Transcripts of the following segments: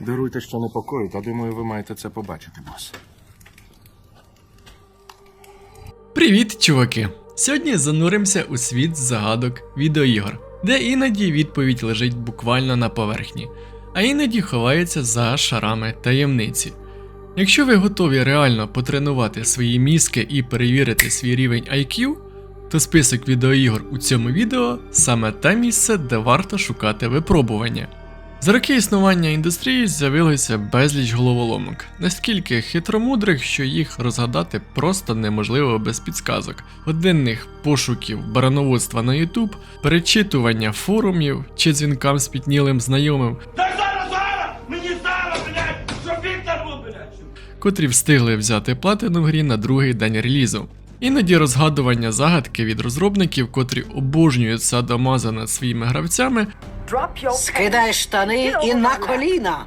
Даруйте, що непокоїть, та думаю, ви маєте це побачити, бос. Привіт, чуваки! Сьогодні зануримося у світ загадок відеоігор, де іноді відповідь лежить буквально на поверхні, а іноді ховається за шарами таємниці. Якщо ви готові реально потренувати свої мізки і перевірити свій рівень IQ, то список відеоігор у цьому відео саме те місце, де варто шукати випробування. За роки існування індустрії з'явилося безліч головоломок, наскільки хитромудрих, що їх розгадати просто неможливо без підсказок, годинних пошуків барановодства на YouTube, перечитування форумів чи дзвінкам з піднілим знайомим, котрі встигли взяти платину в грі на другий день релізу. Іноді розгадування загадки від розробників, котрі обожнюють садомаза над своїми гравцями, Скидай штани і на коліна.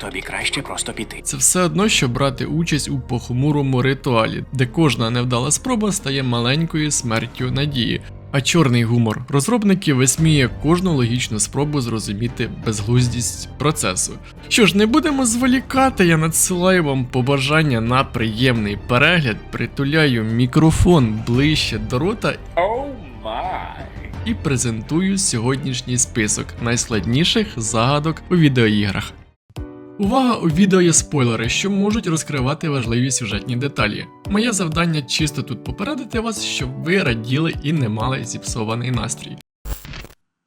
Тобі краще просто піти. Це все одно, що брати участь у похмурому ритуалі, де кожна невдала спроба стає маленькою смертю надії. А чорний гумор розробників висміє кожну логічну спробу зрозуміти безглуздість процесу. Що ж, не будемо зволікати, я надсилаю вам побажання на приємний перегляд, притуляю мікрофон ближче до рота і презентую сьогоднішній список найскладніших загадок у відеоіграх. Увага! У відео є спойлери, що можуть розкривати важливі сюжетні деталі. Моє завдання чисто тут попередити вас, щоб ви раділи і не мали зіпсований настрій.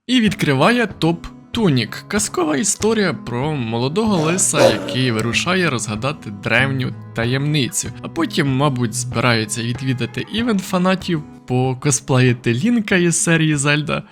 І відкриває топ Тунік казкова історія про молодого лиса, який вирушає розгадати древню таємницю, а потім, мабуть, збирається відвідати івент фанатів по косплеїти Лінка із серії Зельда.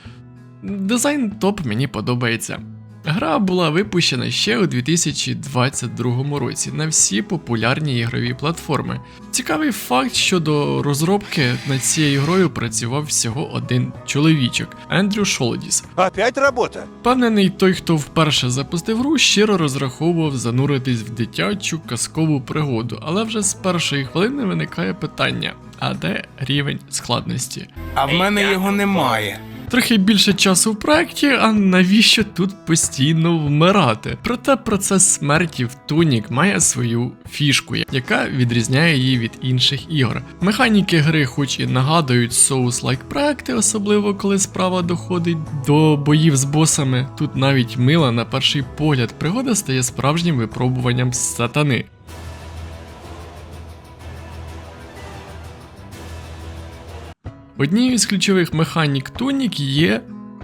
Дизайн топ мені подобається. Гра була випущена ще у 2022 році на всі популярні ігрові платформи. Цікавий факт, що до розробки над цією грою працював всього один чоловічок Ендрю Шолдіс. Опять работа? Впевнений, той, хто вперше запустив гру, щиро розраховував зануритись в дитячу казкову пригоду, але вже з першої хвилини виникає питання: а де рівень складності? А в мене його немає. Трохи більше часу в проєкті, а навіщо тут постійно вмирати? Проте процес смерті в Тунік має свою фішку, яка відрізняє її від інших ігор. Механіки гри, хоч і нагадують Souls-like проекти, особливо коли справа доходить до боїв з босами. Тут навіть мила на перший погляд пригода стає справжнім випробуванням сатани. Однією з ключових механік Тунік є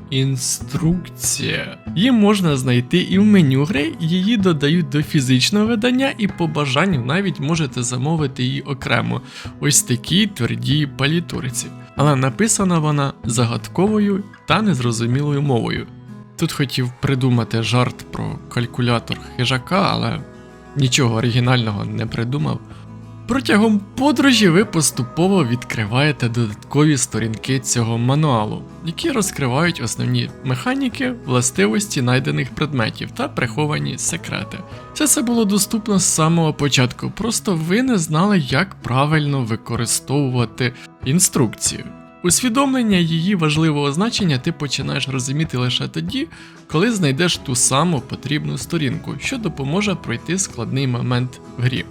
інструкція. Її можна знайти і в меню гри, її додають до фізичного видання, і по бажанню навіть можете замовити її окремо, ось такій твердій палітурці. Але написана вона загадковою та незрозумілою мовою. Тут хотів придумати жарт про калькулятор хижака, але нічого оригінального не придумав. Протягом подорожі ви поступово відкриваєте додаткові сторінки цього мануалу, які розкривають основні механіки, властивості знайдених предметів та приховані секрети. Все це було доступно з самого початку, просто ви не знали, як правильно використовувати інструкцію. Усвідомлення її важливого значення ти починаєш розуміти лише тоді, коли знайдеш ту саму потрібну сторінку, що допоможе пройти складний момент в грі.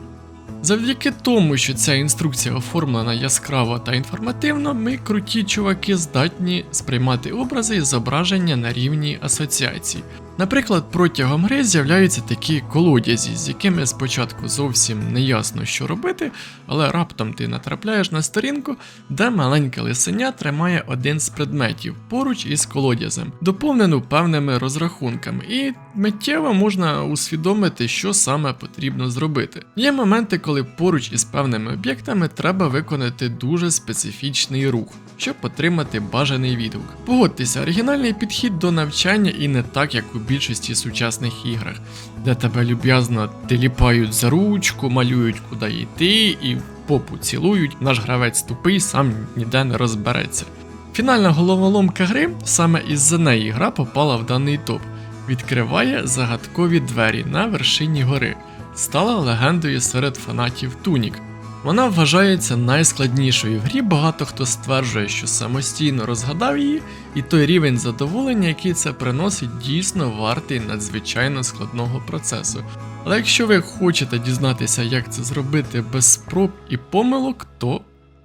Завдяки тому, що ця інструкція оформлена яскраво та інформативно, ми круті чуваки здатні сприймати образи і зображення на рівні асоціацій. Наприклад, протягом гри з'являються такі колодязі, з якими спочатку зовсім не ясно, що робити, але раптом ти натрапляєш на сторінку, де маленьке лисеня тримає один з предметів поруч із колодязем, доповнену певними розрахунками, і миттєво можна усвідомити, що саме потрібно зробити. Є моменти, коли поруч із певними об'єктами треба виконати дуже специфічний рух, щоб отримати бажаний відгук. Погодьтеся, оригінальний підхід до навчання і не так, як у більшості сучасних іграх, де тебе люб'язно теліпають за ручку, малюють куди йти і попу цілують, наш гравець тупий сам ніде не розбереться. Фінальна головоломка гри, саме із-за неї гра попала в даний топ. Відкриває загадкові двері на вершині гори, стала легендою серед фанатів Тунік. Вона вважається найскладнішою в грі. Багато хто стверджує, що самостійно розгадав її, і той рівень задоволення, який це приносить, дійсно вартий надзвичайно складного процесу. Але якщо ви хочете дізнатися, як це зробити без спроб і помилок, то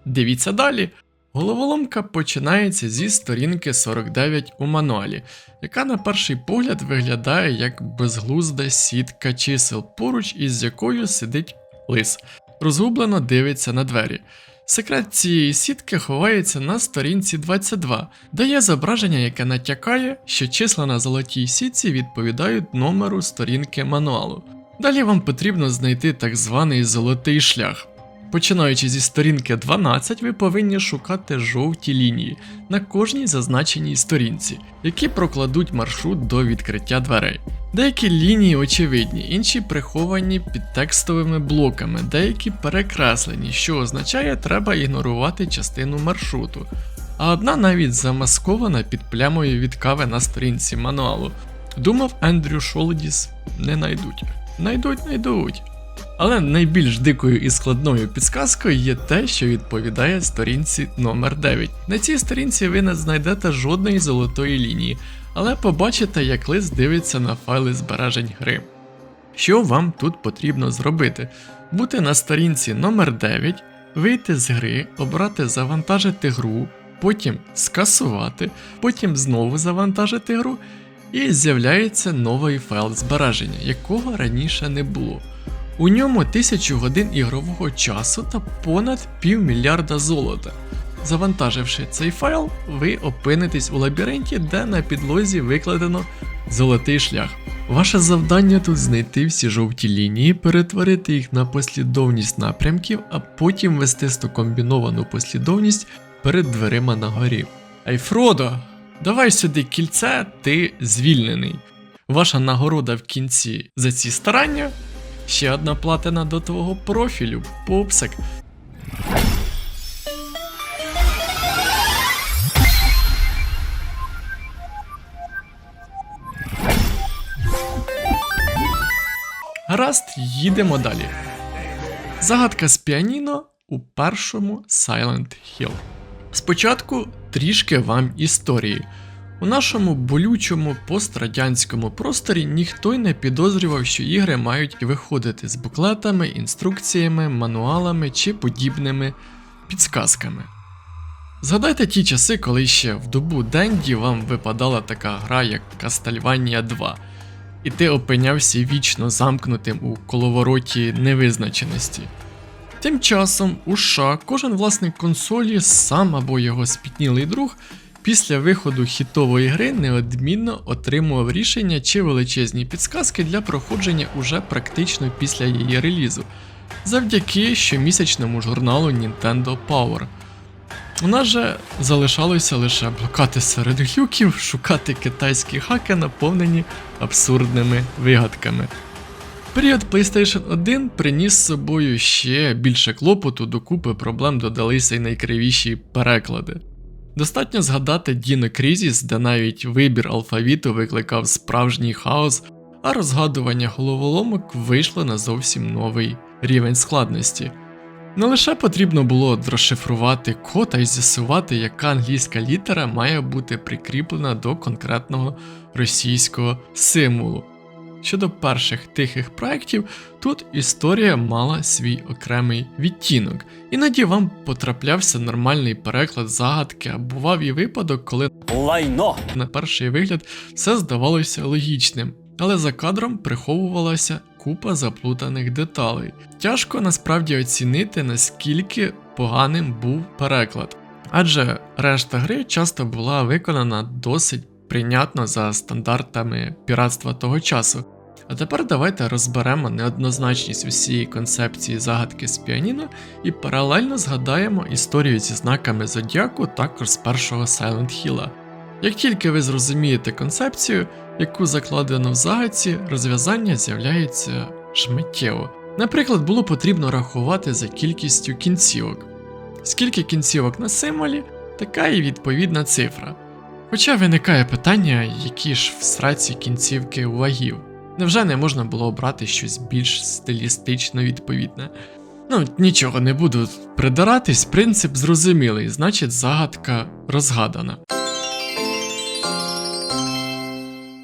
дивіться далі. Головоломка починається зі сторінки 49 у мануалі, яка на перший погляд виглядає як безглузда сітка чисел, поруч із якою сидить лис, розгублено дивиться на двері. Секрет цієї сітки ховається на сторінці 22, де є зображення, яке натякає, що числа на золотій сітці відповідають номеру сторінки мануалу. Далі вам потрібно знайти так званий золотий шлях. Починаючи зі сторінки 12, ви повинні шукати жовті лінії на кожній зазначеній сторінці, які прокладуть маршрут до відкриття дверей. Деякі лінії очевидні, інші приховані під текстовими блоками, деякі перекреслені, що означає, треба ігнорувати частину маршруту. А одна навіть замаскована під плямою від кави на сторінці мануалу. Думав, Ендрю Шолодіс не найдуть. Найдуть, найдуть. Але найбільш дикою і складною підсказкою є те, що відповідає сторінці номер 9. На цій сторінці ви не знайдете жодної золотої лінії, але побачите, як лист дивиться на файли збережень гри. Що вам тут потрібно зробити? Бути на сторінці номер 9, вийти з гри, обрати завантажити гру, потім скасувати, потім знову завантажити гру, і з'являється новий файл збереження, якого раніше не було. У ньому 1000 годин ігрового часу та понад півмільярда золота. Завантаживши цей файл, ви опинитесь у лабіринті, де на підлозі викладено золотий шлях. Ваше завдання тут знайти всі жовті лінії, перетворити їх на послідовність напрямків, а потім вести стокомбіновану послідовність перед дверима на горі. Ей, Фродо, давай сюди кільце, ти звільнений. Ваша нагорода в кінці за ці старання Ще одна платина до твого профілю, попсик. Гаразд, їдемо далі. Загадка з піаніно у першому Silent Hill. Спочатку трішки вам історії. У нашому болючому пострадянському просторі ніхто й не підозрював, що ігри мають виходити з буклетами, інструкціями, мануалами чи подібними підсказками. Згадайте ті часи, коли ще в добу Денді вам випадала така гра, як Castlevania 2, і ти опинявся вічно замкнутим у коловороті невизначеності. Тим часом у США кожен власник консолі, сам або його спітнілий друг після виходу хітової гри неодмінно отримував рішення чи величезні підсказки для проходження уже практично після її релізу, завдяки щомісячному журналу Nintendo Power. У нас же залишалося лише блукати серед глюків, шукати китайські хаки, наповнені абсурдними вигадками. Період PlayStation 1 приніс з собою ще більше клопоту, докупи проблем додалися й найкривіші переклади. Достатньо згадати Dino Crisis, де навіть вибір алфавіту викликав справжній хаос, а розгадування головоломок вийшло на зовсім новий рівень складності. Не лише потрібно було розшифрувати код, а й з'ясувати, яка англійська літера має бути прикріплена до конкретного російського символу. Щодо перших тихих проєктів, тут історія мала свій окремий відтінок. Іноді вам потраплявся нормальний переклад загадки, а бував і випадок, коли Лайно! на перший вигляд все здавалося логічним, але за кадром приховувалася купа заплутаних деталей. Тяжко насправді оцінити, наскільки поганим був переклад, адже решта гри часто була виконана досить прийнятно за стандартами піратства того часу. А тепер давайте розберемо неоднозначність усієї концепції загадки з піаніно і паралельно згадаємо історію зі знаками зодіаку також з першого Silent Hill. Як тільки ви зрозумієте концепцію, яку закладено в загадці, розв'язання з'являється шмиттєво. Наприклад, було потрібно рахувати за кількістю кінцівок. Скільки кінцівок на символі, така і відповідна цифра. Хоча виникає питання, які ж в сраці кінцівки у вагів. Невже не можна було обрати щось більш стилістично відповідне? Ну, нічого не буду придиратись, принцип зрозумілий, значить загадка розгадана.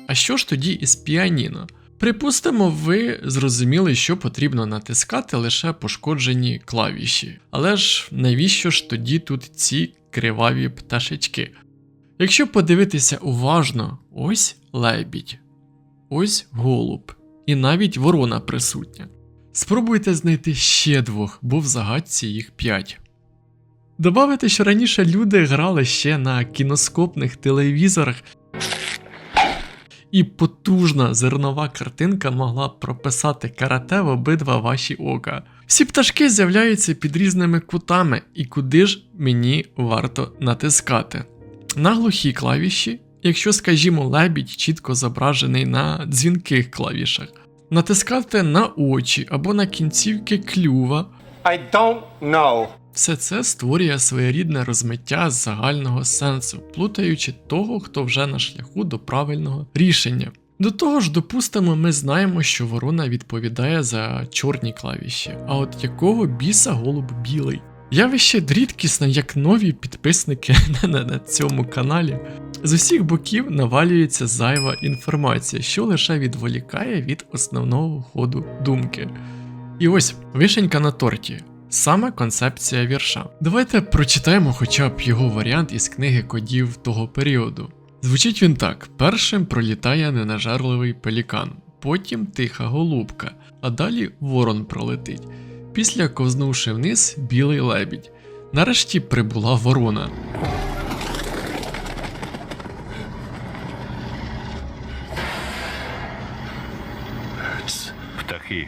А що ж тоді із піаніно? Припустимо, ви зрозуміли, що потрібно натискати лише пошкоджені клавіші. Але ж навіщо ж тоді тут ці криваві пташечки? Якщо подивитися уважно, ось лебідь, ось голуб, і навіть ворона присутня. Спробуйте знайти ще двох, бо в загадці їх п'ять. Добавити, що раніше люди грали ще на кіноскопних телевізорах, і потужна зернова картинка могла прописати карате в обидва ваші ока. Всі пташки з'являються під різними кутами, і куди ж мені варто натискати. На глухі клавіші, якщо, скажімо, лебідь чітко зображений на дзвінких клавішах, натискати на очі або на кінцівки клюва. I don't know. Все це створює своєрідне розмиття загального сенсу, плутаючи того, хто вже на шляху до правильного рішення. До того ж, допустимо, ми знаємо, що ворона відповідає за чорні клавіші, а от якого біса голуб білий. Явище рідкісне, як нові підписники на, на цьому каналі. З усіх боків навалюється зайва інформація, що лише відволікає від основного ходу думки. І ось вишенька на торті. Саме концепція вірша. Давайте прочитаємо хоча б його варіант із книги кодів того періоду. Звучить він так: першим пролітає ненажерливий пелікан, потім тиха голубка, а далі ворон пролетить. Після ковзнувши вниз білий лебідь. Нарешті прибула ворона. Птахи.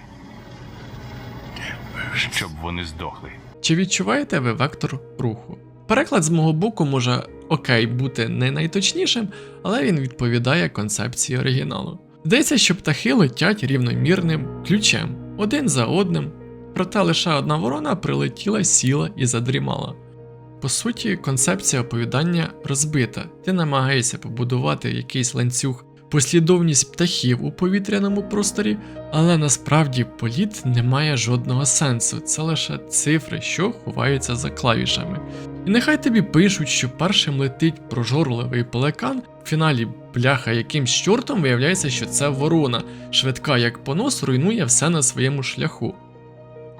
Щоб вони здохли. Чи відчуваєте ви вектор руху? Переклад з мого боку може окей бути не найточнішим, але він відповідає концепції оригіналу. Здається, що птахи летять рівномірним ключем, один за одним, проте лише одна ворона прилетіла, сіла і задрімала. По суті, концепція оповідання розбита. Ти намагаєшся побудувати якийсь ланцюг, послідовність птахів у повітряному просторі, але насправді політ не має жодного сенсу, це лише цифри, що ховаються за клавішами. І нехай тобі пишуть, що першим летить прожорливий пеликан, в фіналі бляха якимсь чортом виявляється, що це ворона, швидка як понос, руйнує все на своєму шляху.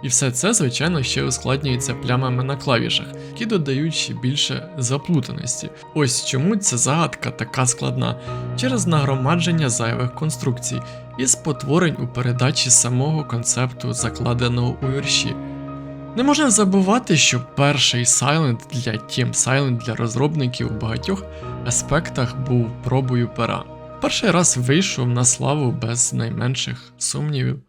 І все це, звичайно, ще ускладнюється плямами на клавішах, які додають ще більше заплутаності. Ось чому ця загадка така складна через нагромадження зайвих конструкцій і спотворень у передачі самого концепту, закладеного у вірші. Не можна забувати, що перший Silent для Team Silent для розробників у багатьох аспектах був пробою пера. Перший раз вийшов на славу без найменших сумнівів.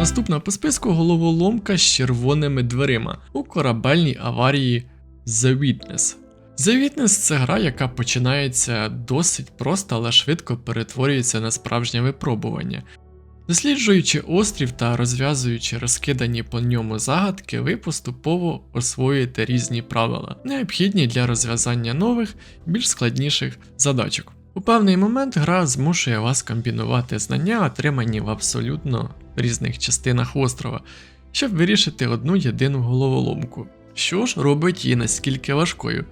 Наступна по списку головоломка з червоними дверима у корабельній аварії The Witness. The Witness це гра, яка починається досить просто, але швидко перетворюється на справжнє випробування. Досліджуючи острів та розв'язуючи розкидані по ньому загадки, ви поступово освоюєте різні правила, необхідні для розв'язання нових, більш складніших задачок. У певний момент гра змушує вас комбінувати знання, отримані в абсолютно різних частинах острова, щоб вирішити одну єдину головоломку. Що ж робить її наскільки важкою?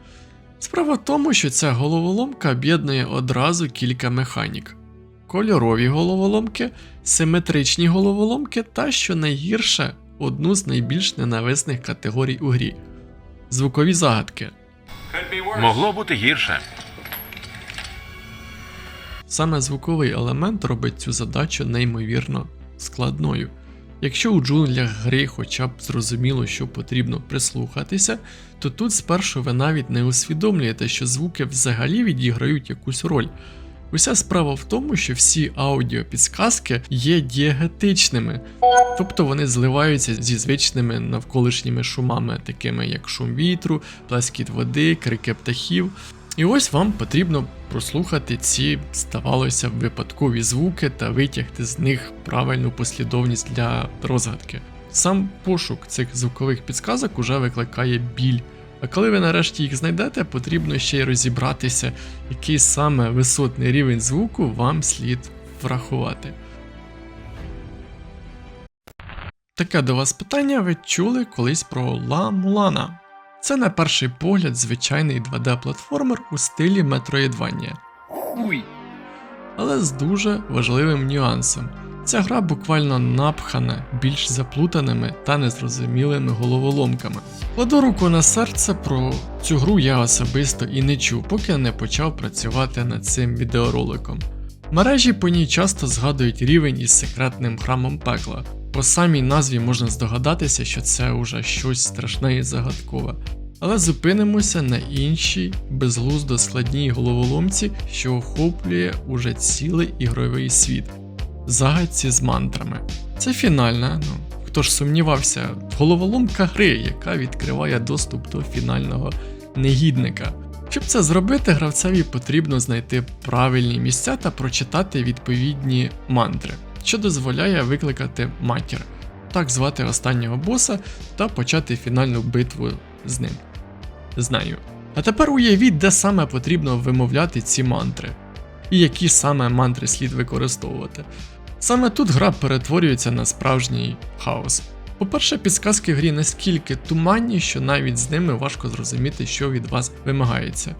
Справа в тому, що ця головоломка об'єднує одразу кілька механік: кольорові головоломки, симетричні головоломки та, що найгірше, одну з найбільш ненависних категорій у грі звукові загадки. Могло бути гірше. Саме звуковий елемент робить цю задачу неймовірно складною. Якщо у джунглях гри хоча б зрозуміло, що потрібно прислухатися, то тут спершу ви навіть не усвідомлюєте, що звуки взагалі відіграють якусь роль. Уся справа в тому, що всі аудіопідсказки є дієгетичними, тобто вони зливаються зі звичними навколишніми шумами, такими як шум вітру, плескіт води, крики птахів. І ось вам потрібно прослухати ці, здавалося випадкові звуки та витягти з них правильну послідовність для розгадки. Сам пошук цих звукових підсказок уже викликає біль. А коли ви нарешті їх знайдете, потрібно ще й розібратися, який саме висотний рівень звуку вам слід врахувати. Таке до вас питання ви чули колись про Ла Мулана. Це на перший погляд звичайний 2D-платформер у стилі Metroidvania. Але з дуже важливим нюансом. Ця гра буквально напхана більш заплутаними та незрозумілими головоломками. Кладу руку на серце про цю гру я особисто і не чув, поки не почав працювати над цим відеороликом. Мережі по ній часто згадують рівень із секретним храмом пекла. По самій назві можна здогадатися, що це уже щось страшне і загадкове. Але зупинимося на іншій, безглуздо складній головоломці, що охоплює уже цілий ігровий світ загадці з мантрами. Це фінальна, ну хто ж сумнівався, головоломка гри, яка відкриває доступ до фінального негідника. Щоб це зробити, гравцеві потрібно знайти правильні місця та прочитати відповідні мантри, що дозволяє викликати матір, так звати останнього боса, та почати фінальну битву з ним. Знаю. А тепер уявіть, де саме потрібно вимовляти ці мантри, і які саме мантри слід використовувати. Саме тут гра перетворюється на справжній хаос. По-перше, підсказки в грі настільки туманні, що навіть з ними важко зрозуміти, що від вас вимагається.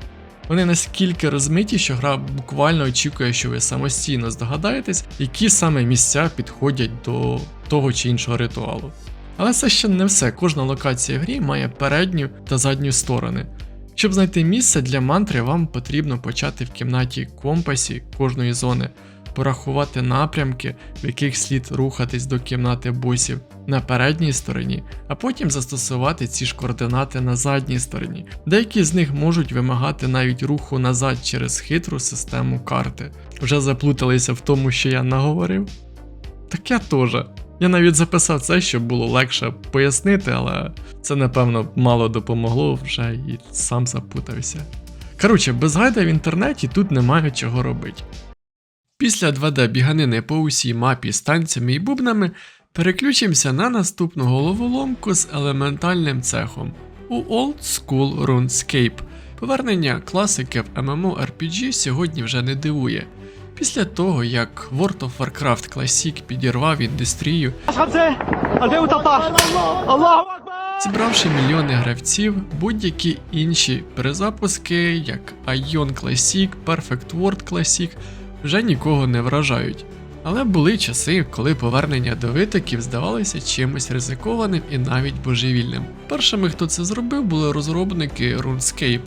Вони наскільки розмиті, що гра буквально очікує, що ви самостійно здогадаєтесь, які саме місця підходять до того чи іншого ритуалу. Але це ще не все. Кожна локація в грі має передню та задню сторони. Щоб знайти місце для мантри, вам потрібно почати в кімнаті компасі кожної зони, порахувати напрямки, в яких слід рухатись до кімнати босів на передній стороні, а потім застосувати ці ж координати на задній стороні. Деякі з них можуть вимагати навіть руху назад через хитру систему карти. Вже заплуталися в тому, що я наговорив? Так я теж. Я навіть записав це, щоб було легше пояснити, але це напевно мало допомогло вже і сам запутався. Коротше, без гайда в інтернеті тут немає чого робити. Після 2D біганини по усій мапі з танцями і бубнами переключимося на наступну головоломку з елементальним цехом у Old School RuneScape. Повернення класики в MMORPG сьогодні вже не дивує. Після того, як World of Warcraft Classic підірвав індустрію, зібравши мільйони гравців, будь-які інші перезапуски, як Ion Classic, Perfect World Classic, вже нікого не вражають. Але були часи, коли повернення до витоків здавалося чимось ризикованим і навіть божевільним. Першими, хто це зробив, були розробники RuneScape.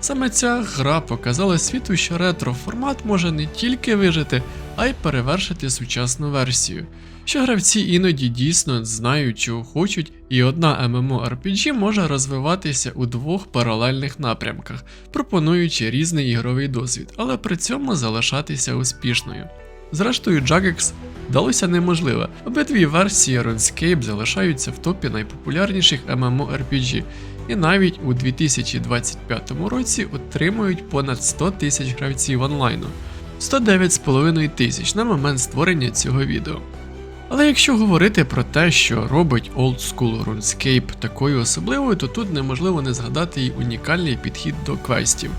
Саме ця гра показала світу, що ретро-формат може не тільки вижити, а й перевершити сучасну версію. Що гравці іноді дійсно знають, чого хочуть, і одна MMORPG може розвиватися у двох паралельних напрямках, пропонуючи різний ігровий досвід, але при цьому залишатися успішною. Зрештою, Jagex вдалося неможливе. Обидві версії RuneScape залишаються в топі найпопулярніших MMORPG, і навіть у 2025 році отримують понад 100 тисяч гравців онлайну, 109,5 тисяч на момент створення цього відео. Але якщо говорити про те, що робить Old School RuneScape такою особливою, то тут неможливо не згадати й унікальний підхід до квестів.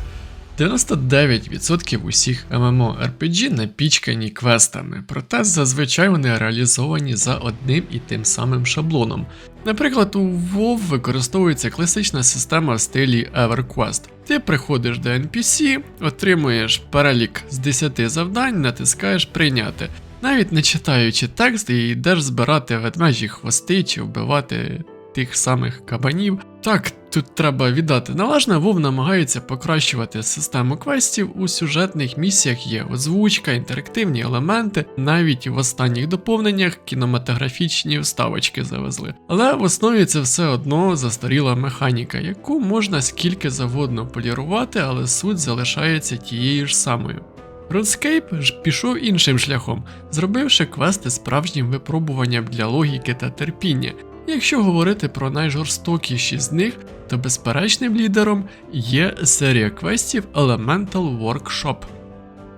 99% усіх MMORPG напічкані квестами, проте зазвичай вони реалізовані за одним і тим самим шаблоном. Наприклад, у WoW використовується класична система в стилі EverQuest. Ти приходиш до NPC, отримуєш перелік з 10 завдань, натискаєш прийняти. Навіть не читаючи текст, і йдеш збирати ведмежі хвости чи вбивати тих самих кабанів. Так, тут треба віддати належне, Вов намагається покращувати систему квестів. У сюжетних місіях є озвучка, інтерактивні елементи, навіть в останніх доповненнях кінематографічні вставочки завезли. Але в основі це все одно застаріла механіка, яку можна скільки завгодно полірувати, але суть залишається тією ж самою. RuneScape ж пішов іншим шляхом, зробивши квести справжнім випробуванням для логіки та терпіння. Якщо говорити про найжорстокіші з них, то безперечним лідером є серія квестів Elemental Workshop.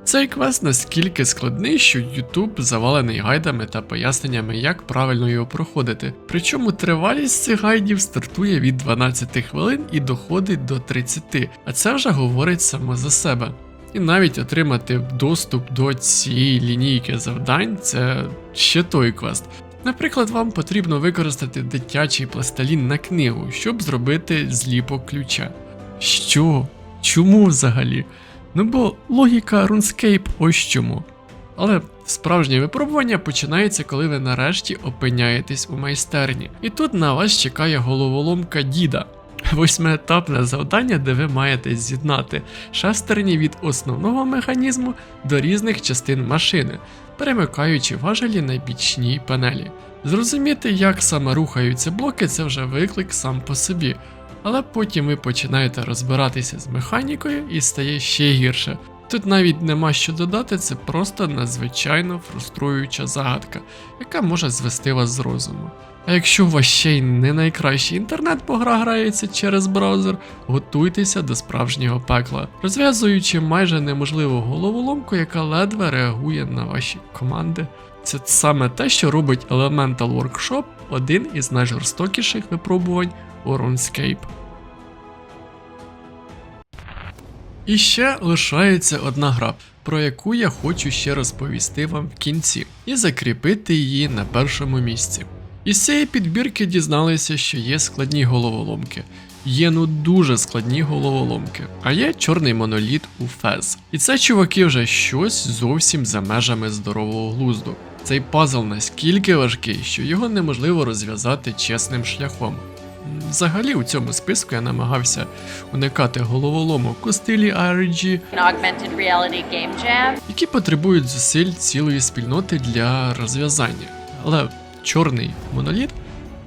Цей квест наскільки складний, що YouTube завалений гайдами та поясненнями, як правильно його проходити. Причому тривалість цих гайдів стартує від 12 хвилин і доходить до 30, а це вже говорить само за себе. І навіть отримати доступ до цієї лінійки завдань це ще той квест. Наприклад, вам потрібно використати дитячий пластилін на книгу, щоб зробити зліпок ключа. Що? Чому взагалі? Ну бо логіка RuneScape ось чому. Але справжнє випробування починається, коли ви нарешті опиняєтесь у майстерні. І тут на вас чекає головоломка діда. Восьмиетапне завдання, де ви маєте з'єднати шестерні від основного механізму до різних частин машини, перемикаючи важелі на бічній панелі. Зрозуміти, як саме рухаються блоки, це вже виклик сам по собі. Але потім ви починаєте розбиратися з механікою і стає ще гірше. Тут навіть нема що додати, це просто надзвичайно фруструюча загадка, яка може звести вас з розуму. А якщо у вас ще й не найкращий інтернет, бо гра грається через браузер, готуйтеся до справжнього пекла, розв'язуючи майже неможливу головоломку, яка ледве реагує на ваші команди. Це саме те, що робить Elemental Workshop один із найжорстокіших випробувань у RuneScape. І ще лишається одна гра, про яку я хочу ще розповісти вам в кінці, і закріпити її на першому місці. Із цієї підбірки дізналися, що є складні головоломки. Є ну дуже складні головоломки, а є чорний моноліт у Фез. І це чуваки вже щось зовсім за межами здорового глузду. Цей пазл наскільки важкий, що його неможливо розв'язати чесним шляхом. Взагалі у цьому списку я намагався уникати головоломок у стилі jam. які потребують зусиль цілої спільноти для розв'язання. Але чорний моноліт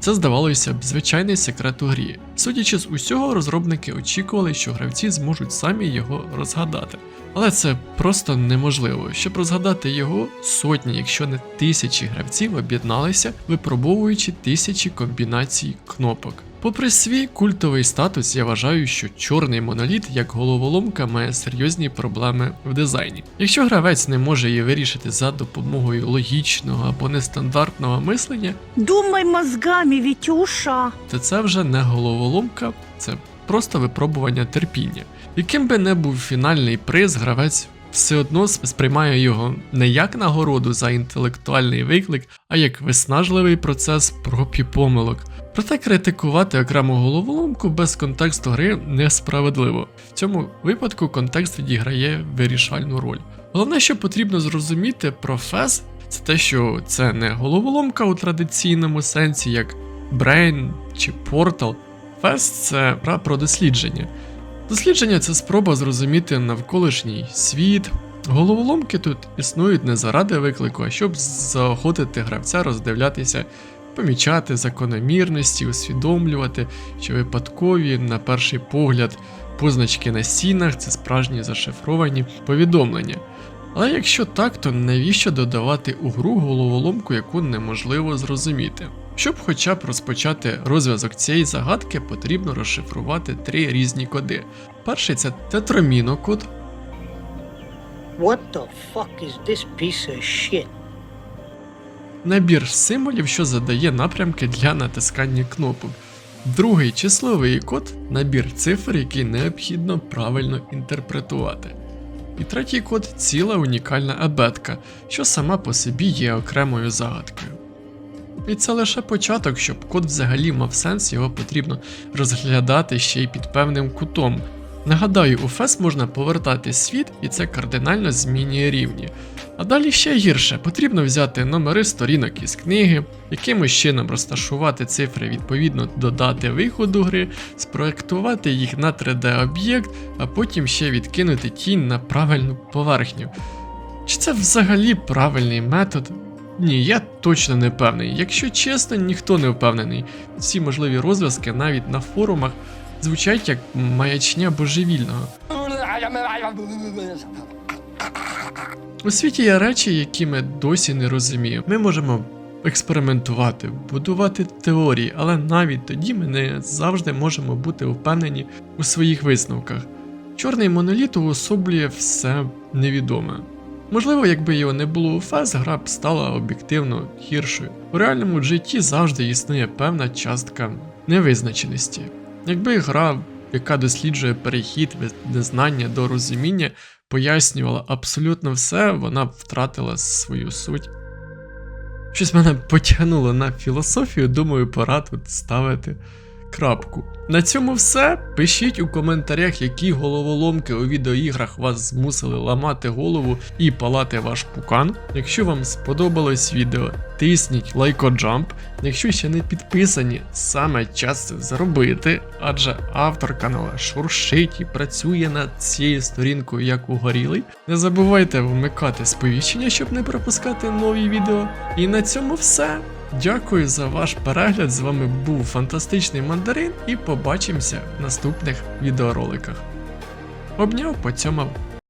це здавалося б звичайний секрет у грі. Судячи з усього, розробники очікували, що гравці зможуть самі його розгадати. Але це просто неможливо. Щоб розгадати його, сотні, якщо не тисячі гравців об'єдналися, випробовуючи тисячі комбінацій кнопок. Попри свій культовий статус, я вважаю, що чорний моноліт як головоломка має серйозні проблеми в дизайні. Якщо гравець не може її вирішити за допомогою логічного або нестандартного мислення, Думай мозгами, Витюша. то це вже не головоломка, це просто випробування терпіння. Яким би не був фінальний приз, гравець все одно сприймає його не як нагороду за інтелектуальний виклик, а як виснажливий процес проб і помилок. Проте критикувати окрему головоломку без контексту гри несправедливо. В цьому випадку контекст відіграє вирішальну роль. Головне, що потрібно зрозуміти про фез, це те, що це не головоломка у традиційному сенсі, як Brain чи Portal. Фез це гра про дослідження. Дослідження це спроба зрозуміти навколишній світ. Головоломки тут існують не заради виклику, а щоб заохотити гравця роздивлятися, помічати закономірності, усвідомлювати, що випадкові, на перший погляд, позначки на стінах це справжні зашифровані повідомлення. Але якщо так, то навіщо додавати у гру головоломку, яку неможливо зрозуміти? Щоб хоча б розпочати розв'язок цієї загадки, потрібно розшифрувати три різні коди. Перший це тетромінокод, What the fuck is this piece of shit? набір символів, що задає напрямки для натискання кнопок. Другий числовий код набір цифр, який необхідно правильно інтерпретувати. І третій код ціла унікальна абетка, що сама по собі є окремою загадкою. І це лише початок, щоб код взагалі мав сенс, його потрібно розглядати ще й під певним кутом. Нагадаю, у FES можна повертати світ, і це кардинально змінює рівні. А далі ще гірше, потрібно взяти номери сторінок із книги, якимось чином розташувати цифри відповідно до дати виходу гри, спроектувати їх на 3D-об'єкт, а потім ще відкинути тінь на правильну поверхню. Чи це взагалі правильний метод? Ні, я точно не певний. Якщо чесно, ніхто не впевнений. Всі можливі розв'язки навіть на форумах звучать як маячня божевільного. У світі є речі, які ми досі не розуміємо. Ми можемо експериментувати, будувати теорії, але навіть тоді ми не завжди можемо бути впевнені у своїх висновках. Чорний моноліт уособлює все невідоме. Можливо, якби його не було у фез, гра б стала об'єктивно гіршою. У реальному житті завжди існує певна частка невизначеності. Якби гра, яка досліджує перехід від незнання до розуміння, пояснювала абсолютно все, вона б втратила свою суть. Щось мене потягнуло на філософію, думаю, пора тут ставити крапку. На цьому все. Пишіть у коментарях, які головоломки у відеоіграх вас змусили ламати голову і палати ваш пукан. Якщо вам сподобалось відео, тисніть лайкоджамп. Якщо ще не підписані, саме час це зробити, адже автор канала шуршить і працює над цією сторінкою як угорілий. Не забувайте вмикати сповіщення, щоб не пропускати нові відео. І на цьому все. Дякую за ваш перегляд. З вами був фантастичний мандарин і побачимося в наступних відеороликах. Обняв, поцьомав.